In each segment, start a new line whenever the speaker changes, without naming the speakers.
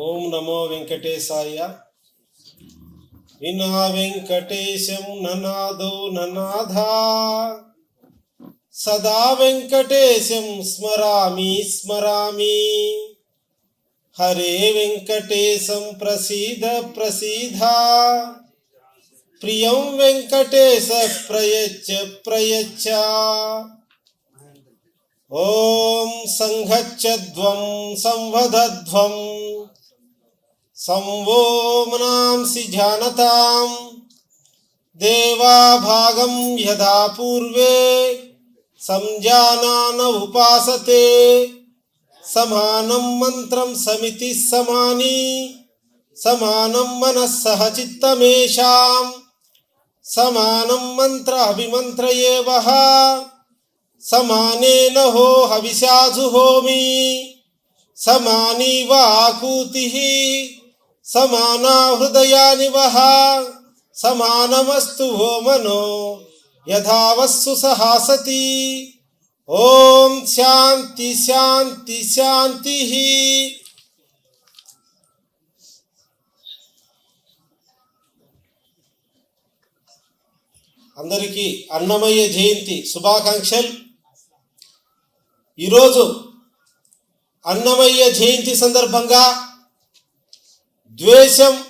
ఓం నమో వెంకటేశాయ. వినా వెంకటేశం ననాదో ననాథా. సదా వెంకటేశం స్మరామి స్మరామి. హరే వెంకటేశం ప్రసీద ప్రసీద. ప్రియం వెంకటేశ ప్రయచ్చ ప్రయచ్చ. ఓం సంఘచ్చధ్వం సంవదధ్వం संवोमनांसि जानताम् देवाभागं यदा पूर्वे संजानानमुपासते समानं मन्त्रं समिति समानी मन मनः सह चित्तमेषाम्। सनम मंत्रिमंत्र हविमन्त्र एव, समानेन हो हविषासु समानी సమానా హృదయాని వహ సమానమస్తు మనో యథావస్సు సహాసతి ఓం శాంతి శాంతి శాంతి అందరికీ అన్నమయ్య జయంతి శుభాకాంక్షలు. ఈరోజు అన్నమయ్య జయంతి సందర్భంగా ద్వేషం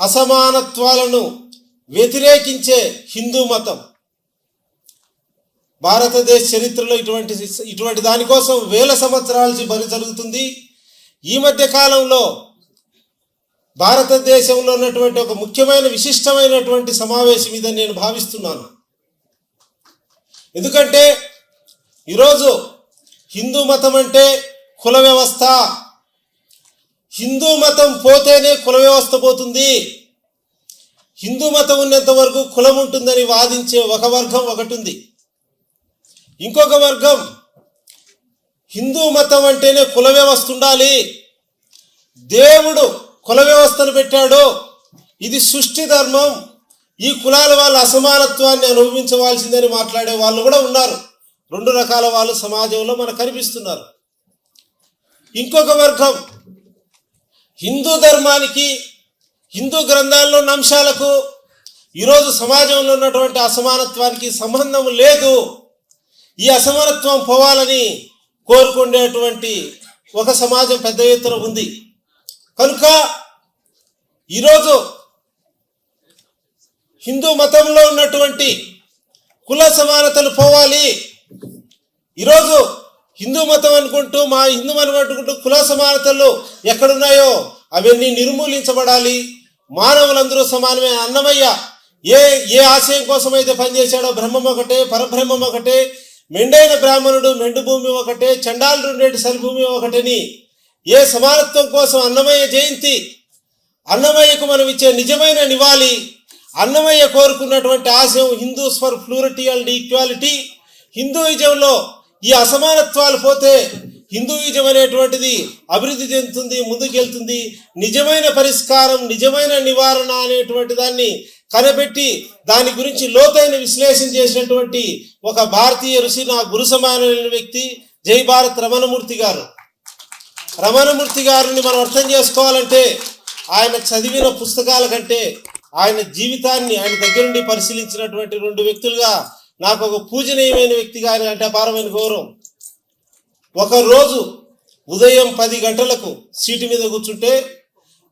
అసమానత్వాలను వ్యతిరేకించే హిందూ మతం. భారతదేశ చరిత్రలో ఇటువంటి ఇటువంటి దానికోసం వేల సంవత్సరాల నుంచి బలి జరుగుతుంది. ఈ మధ్య కాలంలో భారతదేశంలో ఉన్నటువంటి ఒక ముఖ్యమైన విశిష్టమైనటువంటి సమావేశం ఇదని నేను భావిస్తున్నాను. ఎందుకంటే ఈరోజు హిందూ మతం అంటే కుల వ్యవస్థ. హిందూ మతం పోతేనే కుల వ్యవస్థ పోతుంది. హిందూ మతం ఉన్నంత వరకు కులం ఉంటుందని వాదించే ఒక వర్గం ఒకటి ఉంది ఇంకొక వర్గం హిందూ మతం అంటేనే కుల వ్యవస్థ ఉండాలి. దేవుడు కుల వ్యవస్థను పెట్టాడు. ఇది సృష్టి ధర్మం. ఈ కులాల వాళ్ళ అసమానత్వాన్ని అనుభవించవలసిందని మాట్లాడే వాళ్ళు కూడా ఉన్నారు. రెండు రకాల వాళ్ళు సమాజంలో మనకు కనిపిస్తున్నారు. ఇంకొక వర్గం హిందూ ధర్మానికి హిందూ గ్రంథాల్లో ఉన్న అంశాలకు ఈరోజు సమాజంలో ఉన్నటువంటి అసమానత్వానికి సంబంధం లేదు. ఈ అసమానత్వం పోవాలని కోరుకునేటువంటి ఒక సమాజం పెద్ద ఎత్తున ఉంది. కనుక ఈరోజు హిందూ మతంలో ఉన్నటువంటి కుల సమానతలు పోవాలి. ఈరోజు హిందూ మతం అనుకుంటూ మా హిందూ మతం అనుకుంటూ కుల సమానతలు ఎక్కడున్నాయో అవన్నీ నిర్మూలించబడాలి. మానవులందరూ సమానమే. అన్నమయ్య ఏ ఏ ఆశయం కోసం అయితే పనిచేశాడో బ్రహ్మం ఒకటే పరబ్రహ్మం ఒకటే మెండైన బ్రాహ్మణుడు మెండు భూమి ఒకటే చండాలు రెండేటి సరిభూమి ఒకటని. ఏ సమానత్వం కోసం అన్నమయ్య జయంతి? అన్నమయ్యకు మనం ఇచ్చే నిజమైన నివాళి అన్నమయ్య కోరుకున్నటువంటి ఆశయం Hindus for plurality and equality. హిందూయిజంలో ఈ అసమానత్వాలు పోతే హిందూయిజం అనేటువంటిది అభివృద్ధి చెందుతుంది ముందుకెళ్తుంది. నిజమైన పరిష్కారం నిజమైన నివారణ అనేటువంటి దాన్ని కనిపెట్టి దాని గురించి లోతైన విశ్లేషణ చేసినటువంటి ఒక భారతీయ ఋషి నా గురు సమానమైన వ్యక్తి జై భారత్ రమణమూర్తి గారు. రమణమూర్తి గారిని మనం అర్థం చేసుకోవాలంటే ఆయన చదివిన పుస్తకాల కంటే ఆయన జీవితాన్ని ఆయన దగ్గర నుండి పరిశీలించినటువంటి రెండు వ్యక్తులుగా నాకు ఒక పూజనీయమైన వ్యక్తిగా ఆయన అంటే అపారమైన గౌరవం. ఒక రోజు ఉదయం పది గంటలకు సీటు మీద కూర్చుంటే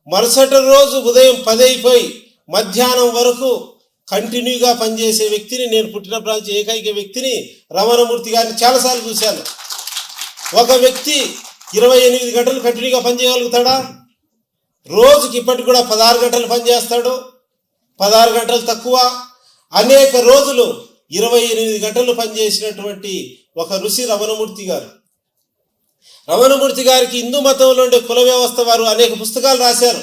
మరుసటి రోజు ఉదయం పది అయిపోయి మధ్యాహ్నం వరకు కంటిన్యూగా పనిచేసే వ్యక్తిని నేను పుట్టినప్పటి నుంచి ఏకైక వ్యక్తిని రమణమూర్తి గారిని చాలాసార్లు చూశాను. ఒక వ్యక్తి ఇరవై ఎనిమిది గంటలు కంటిన్యూగా పనిచేయగలుగుతాడా? రోజుకి ఇప్పటికి కూడా పదహారు గంటలు పనిచేస్తాడు. పదహారు గంటలు తక్కువ. అనేక రోజులు ఇరవై ఎనిమిది గంటలు పనిచేసినటువంటి ఒక ఋషి రమణమూర్తి గారు. రమణమూర్తి గారికి హిందూ మతంలో ఉండే కుల వ్యవస్థ వారు అనేక పుస్తకాలు రాశారు.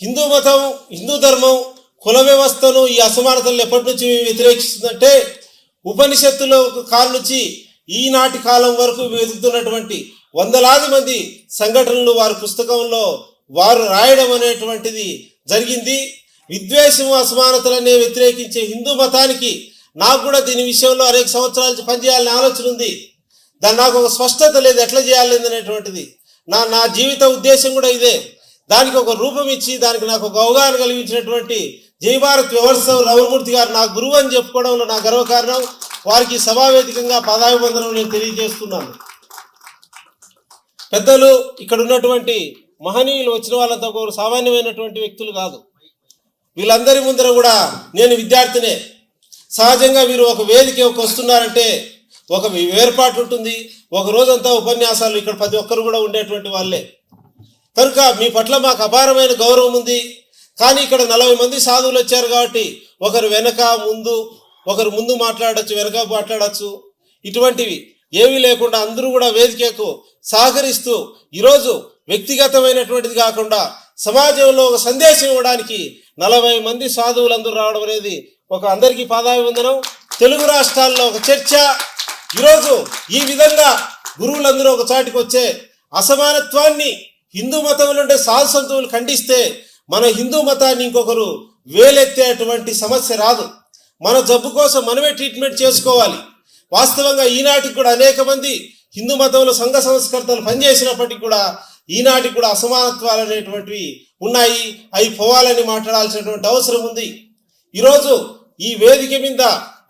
హిందూ మతం హిందూ ధర్మం కుల వ్యవస్థను ఈ అసమానతలను ఎప్పటి నుంచి వ్యతిరేకిస్తుందంటే ఉపనిషత్తులో కాలం నుంచి ఈనాటి కాలం వరకు వెతుకుతున్నటువంటి వందలాది మంది సంఘటనలు వారి పుస్తకంలో వారు రాయడం అనేటువంటిది జరిగింది. విద్వేషం అసమానతలనే వ్యతిరేకించే హిందూ మతానికి నాకు కూడా దీని విషయంలో అనేక సంవత్సరాల నుంచి పనిచేయాలనే ఆలోచన ఉంది. దాని నాకు ఒక స్పష్టత లేదు ఎట్లా చేయాలి అనేటువంటిది. నా నా జీవిత ఉద్దేశం కూడా ఇదే. దానికి ఒక రూపం ఇచ్చి దానికి నాకు ఒక అవగాహన కలిగించినటువంటి జయభారత్ వ్యవస్థ రమణమూర్తి గారు నా గురువు అని చెప్పుకోవడంలో నా గర్వకారణం. వారికి సభావేదికంగా పదాభివందనం నేను తెలియజేస్తున్నాను. పెద్దలు ఇక్కడ ఉన్నటువంటి మహనీయులు వచ్చిన వాళ్ళంతా ఒక సామాన్యమైనటువంటి వ్యక్తులు కాదు. వీళ్ళందరి ముందర కూడా నేను విద్యార్థినే. సహజంగా వీరు ఒక వేదికకి వస్తున్నారంటే ఒక ఏర్పాటు ఉంటుంది. ఒక రోజంతా ఉపన్యాసాలు ఇక్కడ ప్రతి ఒక్కరు కూడా ఉండేటువంటి వాళ్ళే. కనుక మీ పట్ల మాకు అపారమైన గౌరవం ఉంది. కానీ ఇక్కడ నలభై మంది సాధువులు వచ్చారు కాబట్టి ఒకరు వెనక ముందు ఒకరు ముందు మాట్లాడచ్చు వెనక మాట్లాడచ్చు. ఇటువంటివి ఏమీ లేకుండా అందరూ కూడా వేదికకు సహకరిస్తూ ఈరోజు వ్యక్తిగతమైనటువంటిది కాకుండా సమాజంలో ఒక సందేశం ఇవ్వడానికి నలభై మంది సాధువులందరూ రావడం అనేది ఒక అందరికీ పాదాభివందనం. తెలుగు రాష్ట్రాల్లో ఒక చర్చ. ఈరోజు ఈ విధంగా గురువులందరూ ఒక చాటికి వచ్చే అసమానత్వాన్ని హిందూ మతంలో ఉండే సాధు సంతువులు ఖండిస్తే మన హిందూ మతాన్ని ఇంకొకరు వేలెత్తేటువంటి సమస్య రాదు. మన జబ్బు కోసం మనమే ట్రీట్మెంట్ చేసుకోవాలి. వాస్తవంగా ఈనాటికి కూడా అనేక మంది హిందూ మతంలో సంఘ సంస్కర్తలు పనిచేసినప్పటికీ కూడా ఈనాటికి కూడా అసమానత్వాలు అనేటువంటివి ఉన్నాయి అవి పోవాలని మాట్లాడాల్సినటువంటి అవసరం ఉంది. ఈరోజు ఈ వేదిక మీద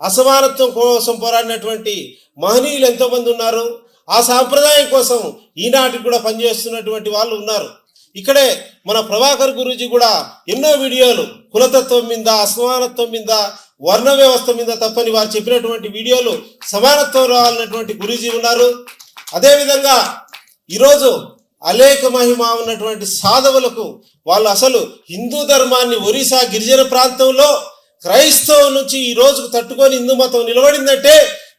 అసమానత్వం కోసం పోరాడినటువంటి మహనీయులు ఎంతోమంది ఉన్నారు. ఆ సాంప్రదాయం కోసం ఈనాటికి కూడా పనిచేస్తున్నటువంటి వాళ్ళు ఉన్నారు. ఇక్కడే మన ప్రభాకర్ గురూజీ కూడా ఎన్నో వీడియోలు కులతత్వం మీద అసమానత్వం మీద వర్ణ వ్యవస్థ మీద తప్పని వారు చెప్పినటువంటి వీడియోలు సమానత్వం రావాలన్నటువంటి గురూజీ ఉన్నారు. అదేవిధంగా ఈరోజు అనేక మహిమ ఉన్నటువంటి సాధవులకు వాళ్ళు అసలు హిందూ ధర్మాన్ని ఒరిస్సా గిరిజన ప్రాంతంలో క్రైస్తవం నుంచి ఈ రోజుకు తట్టుకొని హిందూ మతం నిలబడిందంటే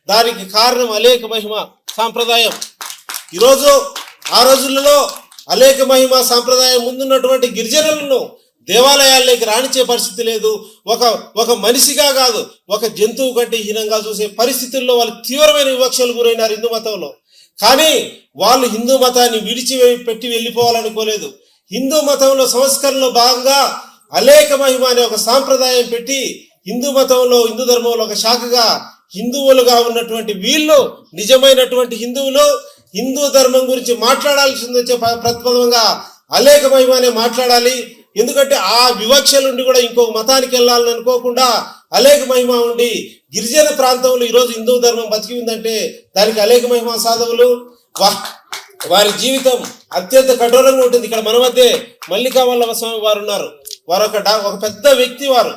దానికి కారణం అనేక మహిమ సాంప్రదాయం. ఈరోజు ఆ రోజులలో అనేక మహిమ సాంప్రదాయం ముందున్నటువంటి గిరిజనులను దేవాలయాల్లోకి రాణించే పరిస్థితి లేదు. ఒక ఒక మనిషిగా కాదు ఒక జంతువు కంటే హీనంగా చూసే పరిస్థితుల్లో వాళ్ళు తీవ్రమైన వివక్షలు గురైనారు హిందూ మతంలో. కానీ వాళ్ళు హిందూ మతాన్ని విడిచి పెట్టి వెళ్ళిపోవాలనుకోలేదు. హిందూ మతంలో సంస్కరణలో భాగంగా అలేక మహిమ అనే ఒక సాంప్రదాయం పెట్టి హిందూ మతంలో హిందూ ధర్మంలో ఒక శాఖగా హిందువులుగా ఉన్నటువంటి వీళ్ళు నిజమైనటువంటి హిందువులు హిందూ ధర్మం గురించి మాట్లాడాల్సింది వచ్చే ప్రతిపదంగా అలేక మహిమ అనే మాట్లాడాలి. ఎందుకంటే ఆ వివక్షలు ఉండి కూడా ఇంకొక మతానికి వెళ్ళాలని అనుకోకుండా అలేక మహిమ ఉండి గిరిజన ప్రాంతంలో ఈరోజు హిందూ ధర్మం బతికి ఉందంటే దానికి అలేక మహిమ సాధవులు? వా- వారి జీవితం అత్యంత కఠోరంగా ఉంటుంది. ఇక్కడ మన మధ్య మల్లికా వల్లభ స్వామి వారు ఉన్నారు. వారు ఒక డా- ఒక పెద్ద వ్యక్తి వారు.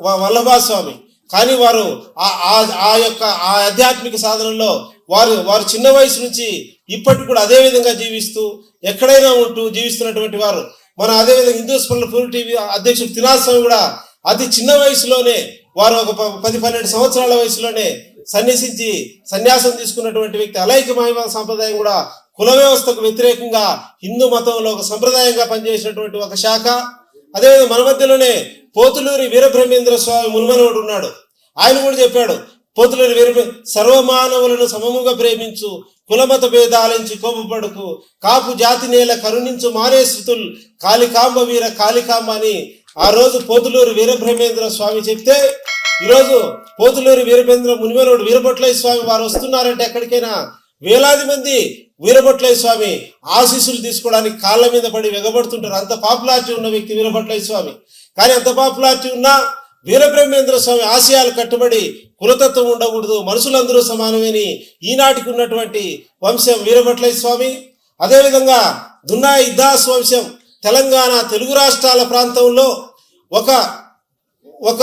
వల్లభా స్వామి. కానీ వారు ఆ ఆ- ఆ యొక్క ఆ ఆధ్యాత్మిక సాధనలో వారు వారు చిన్న వయసు నుంచి ఇప్పటికి కూడా అదే విధంగా జీవిస్తూ ఎక్కడైనా ఉంటూ జీవిస్తున్నటువంటి వారు. మన అదేవిధంగా హిందూ స్పందన పూర్ టీవీ అధ్యక్షుడు తినాస్వామి కూడా అతి చిన్న వయసులోనే వారు ఒక ప- పది పన్నెండు సంవత్సరాల వయసులోనే సన్యసించి సన్యాసం తీసుకున్నటువంటి వ్యక్తి అలైక మహిమ సాంప్రదాయం కూడా కుల వ్యవస్థకు వ్యతిరేకంగా హిందూ మతంలో ఒక సంప్రదాయంగా పనిచేసినటువంటి ఒక శాఖ. అదేవిధంగా మన మధ్యలోనే పోతులూరి వీరబ్రహ్మేంద్ర స్వామి మునుమనవుడు ఉన్నాడు. ఆయన కూడా చెప్పాడు పోతులూరి వీరబ్ర సర్వమానవులను సమముగా ప్రేమించు కులమత భేదాలించి కోపపడుకు. కాపు జాతి నేల కరుణించు మారే కాళికాంబ వీర కాళికాంబ అని ఆ రోజు పోతులూరి వీరబ్రహ్మేంద్ర స్వామి చెప్తే ఈరోజు పోతులూరి వీరభేంద్ర మునిమనోడు వీరభట్లయ్య స్వామి వారు వస్తున్నారంటే ఎక్కడికైనా వేలాది మంది వీరభట్లయ్య స్వామి ఆశీస్సులు తీసుకోవడానికి కాళ్ళ మీద పడి వెగబడుతుంటారు. అంత పాపులారిటీ ఉన్న వ్యక్తి వీరభట్లయ్య స్వామి. కానీ అంత పాపులారిటీ ఉన్నా వీరబ్రహ్మేంద్ర స్వామి ఆశయాలు కట్టుబడి కులతత్వం ఉండకూడదు మనుషులందరూ సమానమని ఈనాటికి ఉన్నటువంటి వంశం వీరభట్లయ్య స్వామి. అదేవిధంగా దున్నా ఇద్దాస్ వంశం తెలంగాణ తెలుగు రాష్ట్రాల ప్రాంతంలో ఒక ఒక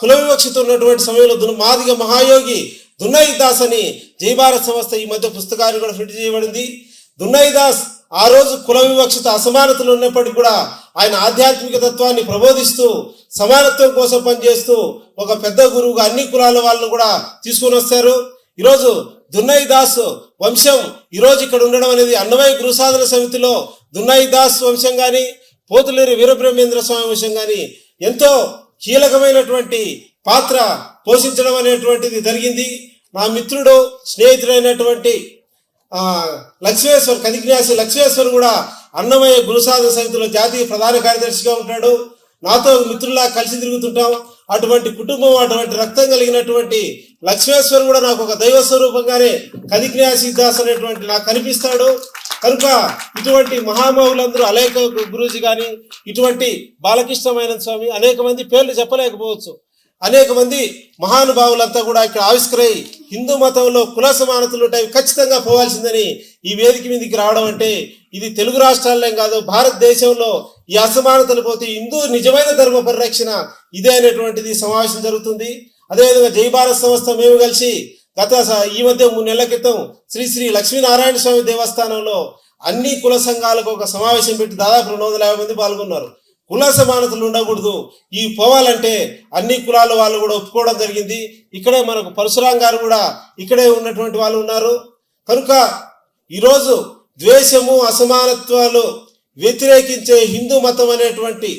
కుల వివక్షత ఉన్నటువంటి సమయంలో దున్ మాదిగ మహాయోగి దున్నయ్య దాస్ అని జయభారత్ సంస్థ ఈ మధ్య పుస్తకాన్ని కూడా ఫిట్ చేయబడింది. దున్నయ్య దాస్ ఆ రోజు కుల వివక్షత అసమానతలు ఉన్నప్పటికీ కూడా ఆయన ఆధ్యాత్మిక తత్వాన్ని ప్రబోధిస్తూ సమానత్వం కోసం పనిచేస్తూ ఒక పెద్ద గురువుగా అన్ని కులాల వాళ్ళను కూడా తీసుకొని వస్తారు. ఈరోజు దున్నయి దాస్ వంశం ఈరోజు ఇక్కడ ఉండడం అనేది అన్నమయ్య గురుసాధన సమితిలో దున్నయి దాస్ వంశం కానీ పోతులేరు వీరబ్రహ్మేంద్ర స్వామి వంశం కానీ ఎంతో కీలకమైనటువంటి పాత్ర పోషించడం అనేటువంటిది జరిగింది. నా మిత్రుడు స్నేహితుడైనటువంటి లక్ష్మేశ్వర్ కదిజ్ఞాసి లక్ష్మేశ్వర్ కూడా అన్నమయ్య గురుసాధన సమితిలో జాతీయ ప్రధాన కార్యదర్శిగా ఉంటాడు. నాతో మిత్రుల్లా కలిసి తిరుగుతుంటాం. అటువంటి కుటుంబం అటువంటి రక్తం కలిగినటువంటి లక్ష్మేశ్వరు కూడా నాకు ఒక దైవ స్వరూపంగానే కదిక్రియా సిద్ధాస్ అనేటువంటి నాకు కనిపిస్తాడు. కనుక ఇటువంటి మహామహులందరూ అనేక గురూజీ కానీ ఇటువంటి బాలకృష్ణమైన స్వామి అనేక మంది పేర్లు చెప్పలేకపోవచ్చు. అనేక మంది మహానుభావులంతా కూడా ఇక్కడ ఆవిష్కరై హిందూ మతంలో కుల సమానతలు ఉంటాయి ఖచ్చితంగా పోవాల్సిందని ఈ వేదిక మీదకి రావడం అంటే ఇది తెలుగు రాష్ట్రాల్లో కాదు భారతదేశంలో ఈ అసమానతలు పోతే హిందూ నిజమైన ధర్మ పరిరక్షణ ఇదే అనేటువంటిది సమావేశం జరుగుతుంది. అదేవిధంగా జై భారత్ సంస్థ మేము కలిసి గత ఈ మధ్య మూడు నెలల క్రితం శ్రీ శ్రీ లక్ష్మీనారాయణ స్వామి దేవస్థానంలో అన్ని కుల సంఘాలకు ఒక సమావేశం పెట్టి దాదాపు రెండు వందల యాభై మంది పాల్గొన్నారు. కుల సమానతలు ఉండకూడదు. ఈ పోవాలంటే అన్ని కులాల వాళ్ళు కూడా ఒప్పుకోవడం జరిగింది. ఇక్కడే మనకు పరశురాం గారు కూడా ఇక్కడే ఉన్నటువంటి వాళ్ళు ఉన్నారు. కనుక ఈరోజు ద్వేషము అసమానత్వాలు వ్యతిరేకించే హిందూ మతం అనేటువంటి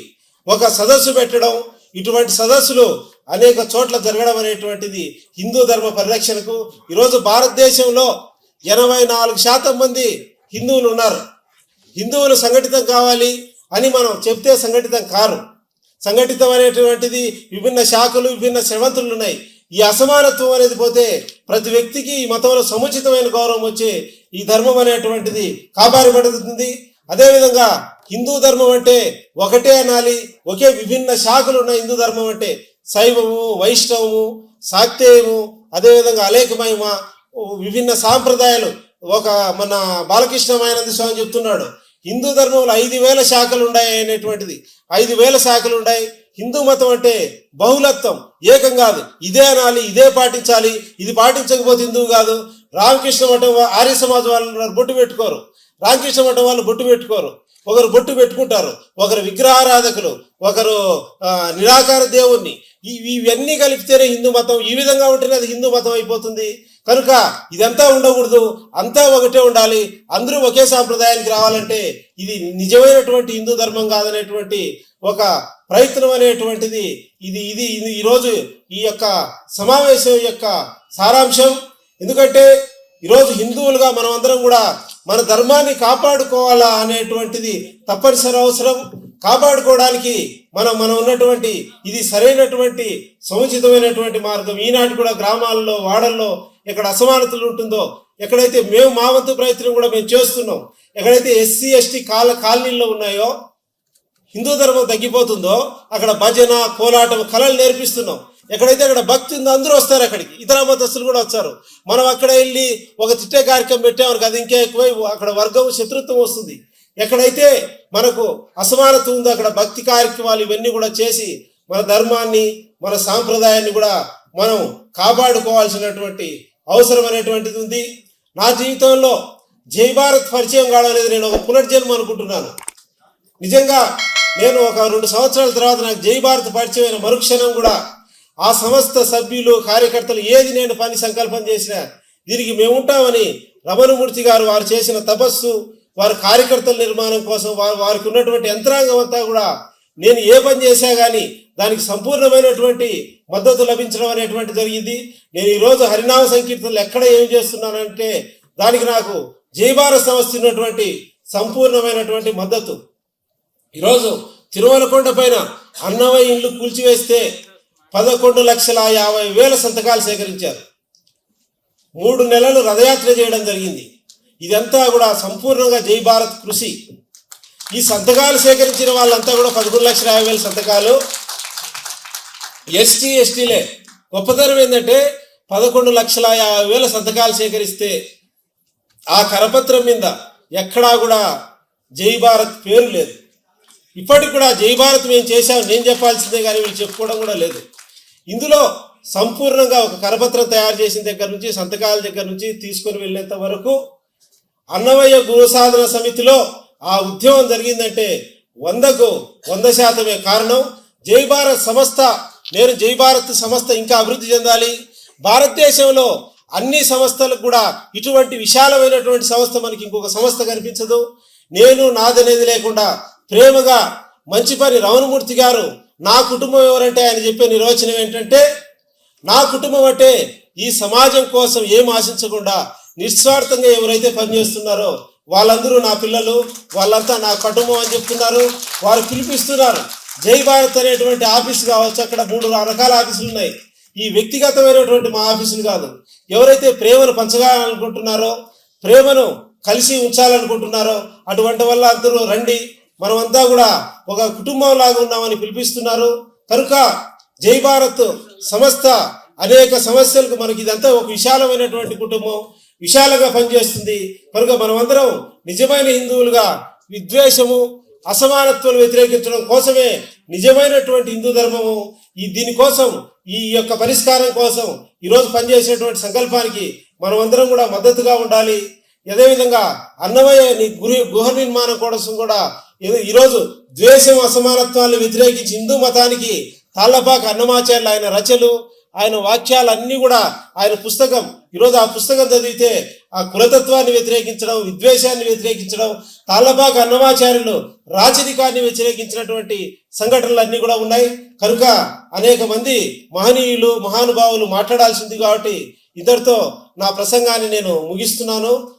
ఒక సదస్సు పెట్టడం ఇటువంటి సదస్సులు అనేక చోట్ల జరగడం అనేటువంటిది హిందూ ధర్మ పరిరక్షణకు. ఈరోజు భారతదేశంలో ఎనభై నాలుగు శాతం మంది హిందువులు ఉన్నారు. హిందువులు సంఘటితం కావాలి. అని మనం చెప్తే సంఘటితం కారు. సంఘటితం అనేటువంటిది విభిన్న శాఖలు విభిన్న శ్రవంతులు ఉన్నాయి. ఈ అసమానత్వం అనేది పోతే ప్రతి వ్యక్తికి ఈ మతంలో సముచితమైన గౌరవం వచ్చే ఈ ధర్మం అనేటువంటిది కాపాడబడుతుంది. అదేవిధంగా హిందూ ధర్మం అంటే ఒకటే అనాలి ఒకే విభిన్న శాఖలు ఉన్న హిందూ ధర్మం అంటే శైవము వైష్ణవము శాక్తేయము అదేవిధంగా అలేఖమయమ విభిన్న సాంప్రదాయాలు. ఒక మన బాలకృష్ణమాయనంద స్వామి చెప్తున్నాడు హిందూ ధర్మంలో ఐదు వేల శాఖలు ఉన్నాయి అనేటువంటిది. ఐదు వేల శాఖలు ఉన్నాయి. హిందూ మతం అంటే బహుళత్వం ఏకం కాదు. ఇదే అనాలి ఇదే పాటించాలి. ఇది పాటించకపోతే హిందువు కాదు. రామకృష్ణ మఠం ఆర్య సమాజం వాళ్ళు బొట్టు పెట్టుకోరు. రామకృష్ణ మఠం వాళ్ళు బొట్టు పెట్టుకోరు. ఒకరు బొట్టు పెట్టుకుంటారు. ఒకరు విగ్రహారాధకులు ఒకరు నిరాకార దేవుణ్ణి. ఇవన్నీ కలిపితేనే హిందూ మతం ఈ విధంగా ఉంటేనే అది హిందూ మతం అయిపోతుంది. కనుక ఇదంతా ఉండకూడదు అంతా ఒకటే ఉండాలి. అందరూ ఒకే సాంప్రదాయానికి రావాలంటే ఇది నిజమైనటువంటి హిందూ ధర్మం కాదనేటువంటి ఒక ప్రయత్నం అనేటువంటిది ఇది ఇది ఇది ఈరోజు ఈ యొక్క సమావేశం యొక్క సారాంశం. ఎందుకంటే ఈరోజు హిందువులుగా మనమందరం కూడా మన ధర్మాన్ని కాపాడుకోవాలా అనేటువంటిది తప్పనిసరి అవసరం. కాపాడుకోవడానికి మనం మనం ఉన్నటువంటి ఇది సరైనటువంటి సముచితమైనటువంటి మార్గం. ఈనాటి కూడా గ్రామాల్లో వాడల్లో ఎక్కడ అసమానతలు ఉంటుందో ఎక్కడైతే మేము మా వంతు ప్రయత్నం కూడా మేము చేస్తున్నాం ఎక్కడైతే ఎస్సీ ఎస్టీ కాల కాలనీల్లో ఉన్నాయో హిందూ ధర్మం తగ్గిపోతుందో అక్కడ భజన కోలాటం కళలు నేర్పిస్తున్నాం. ఎక్కడైతే అక్కడ భక్తి ఉందో అందరూ వస్తారు అక్కడికి. ఇతర మతస్థులు కూడా వచ్చారు. మనం అక్కడ వెళ్ళి ఒక తిట్టే కార్యక్రమం పెట్టామని అది ఇంకా ఎక్కువై అక్కడ వర్గం శత్రుత్వం వస్తుంది. ఎక్కడైతే మనకు అసమానత ఉందో అక్కడ భక్తి కార్యక్రమాలు ఇవన్నీ కూడా చేసి మన ధర్మాన్ని మన సాంప్రదాయాన్ని కూడా మనం కాపాడుకోవాల్సినటువంటి అవసరమైనటువంటిది ఉంది. నా జీవితంలో జై భారత్ పరిచయం కావడం అనేది నేను ఒక పునర్జన్మ అనుకుంటున్నాను. నిజంగా నేను ఒక రెండు సంవత్సరాల తర్వాత నాకు జై భారత్ పరిచయమైన మరుక్షణం కూడా ఆ సంస్థ సభ్యులు కార్యకర్తలు ఏది నేను పని సంకల్పం చేసినా దీనికి మేము ఉంటామని రమణమూర్తి గారు వారు చేసిన తపస్సు వారి కార్యకర్తల నిర్మాణం కోసం వారు వారికి ఉన్నటువంటి యంత్రాంగం అంతా కూడా నేను ఏ పని చేశా కానీ దానికి సంపూర్ణమైనటువంటి మద్దతు లభించడం అనేటువంటి జరిగింది. నేను ఈరోజు హరినామ సంకీర్తనలు ఎక్కడ ఏం చేస్తున్నానంటే దానికి నాకు జైభారత్ సంస్థ ఉన్నటువంటి సంపూర్ణమైనటువంటి మద్దతు. ఈరోజు తిరుమలకొండ పైన అన్నమయ్య ఇల్లు కూల్చివేస్తే పదకొండు లక్షల యాభై వేల సంతకాలు సేకరించారు. మూడు నెలలు రథయాత్ర చేయడం జరిగింది. ఇదంతా కూడా సంపూర్ణంగా జై భారత్ కృషి. ఈ సంతకాలు సేకరించిన వాళ్ళంతా కూడా పదకొండు లక్షల యాభై వేల సంతకాలు. ఎస్టీ ఎస్టీలే. గొప్పతనం ఏంటంటే పదకొండు లక్షల యాభై వేల సంతకాలు సేకరిస్తే ఆ కరపత్రం మీద ఎక్కడా కూడా జై భారత్ పేరు లేదు. ఇప్పటికి కూడా జై భారత్ మేము చేశాం నేను చెప్పాల్సిందే కానీ వీళ్ళు చెప్పుకోవడం కూడా లేదు. ఇందులో సంపూర్ణంగా ఒక కరపత్రం తయారు చేసిన దగ్గర నుంచి సంతకాల దగ్గర నుంచి తీసుకొని వెళ్ళేంత వరకు అన్నమయ్య గురు సాధన సమితిలో ఆ ఉద్యమం జరిగిందంటే వందకు వంద శాతమే కారణం జై భారత్ సంస్థ. నేను జై భారత్ సంస్థ ఇంకా అభివృద్ధి చెందాలి. భారతదేశంలో అన్ని సంస్థలకు కూడా ఇటువంటి విశాలమైనటువంటి సంస్థ మనకి ఇంకొక సంస్థ కనిపించదు. నేను నాదనేది లేకుండా ప్రేమగా మంచి పని రమణమూర్తి గారు నా కుటుంబం ఎవరంటే ఆయన చెప్పే నిర్వచనం ఏంటంటే నా కుటుంబం అంటే ఈ సమాజం కోసం ఏం ఆశించకుండా నిస్వార్థంగా ఎవరైతే పనిచేస్తున్నారో వాళ్ళందరూ నా పిల్లలు వాళ్ళంతా నా కుటుంబం అని చెప్తున్నారు. వారు పిలిపిస్తున్నారు. జై భారత్ అనేటువంటి ఆఫీస్ కావచ్చు అక్కడ మూడు రకాల ఆఫీసులు ఉన్నాయి. ఈ వ్యక్తిగతమైనటువంటి మా ఆఫీసులు కాదు. ఎవరైతే ప్రేమను పంచగాలనుకుంటున్నారో ప్రేమను కలిసి ఉంచాలనుకుంటున్నారో అటువంటి వల్ల అందరూ రండి. మనమంతా కూడా ఒక కుటుంబం లాగా ఉన్నామని పిలిపిస్తున్నారు. కనుక జై భారత్ సంస్థ అనేక సమస్యలకు మనకి ఇదంతా ఒక విశాలమైనటువంటి కుటుంబం. విశాలంగా పనిచేస్తుంది. కనుక మనమందరం నిజమైన హిందువులుగా విద్వేషము అసమానత్వాలు వ్యతిరేకించడం కోసమే నిజమైనటువంటి హిందూ ధర్మము. ఈ దీనికోసం ఈ యొక్క పరిష్కారం కోసం ఈరోజు పనిచేసేటువంటి సంకల్పానికి మనమందరం కూడా మద్దతుగా ఉండాలి. అదేవిధంగా అన్నమయ్య గురి గృహ నిర్మాణం కోసం కూడా ఈరోజు ద్వేషం అసమానత్వాన్ని వ్యతిరేకించి హిందూ మతానికి తాళ్ళపాక అన్నమాచార్యులు ఆయన రచనలు ఆయన వాక్యాలన్నీ కూడా ఆయన పుస్తకం. ఈరోజు ఆ పుస్తకం చదివితే ఆ కులతత్వాన్ని వ్యతిరేకించడం విద్వేషాన్ని వ్యతిరేకించడం తాళ్ళపాక అన్నమాచార్యులు రాచరికాన్ని వ్యతిరేకించినటువంటి సంఘటనలు అన్నీ కూడా ఉన్నాయి. కనుక అనేక మంది మహనీయులు మహానుభావులు మాట్లాడాల్సింది కాబట్టి ఇద్దరితో నా ప్రసంగాన్ని నేను ముగిస్తున్నాను.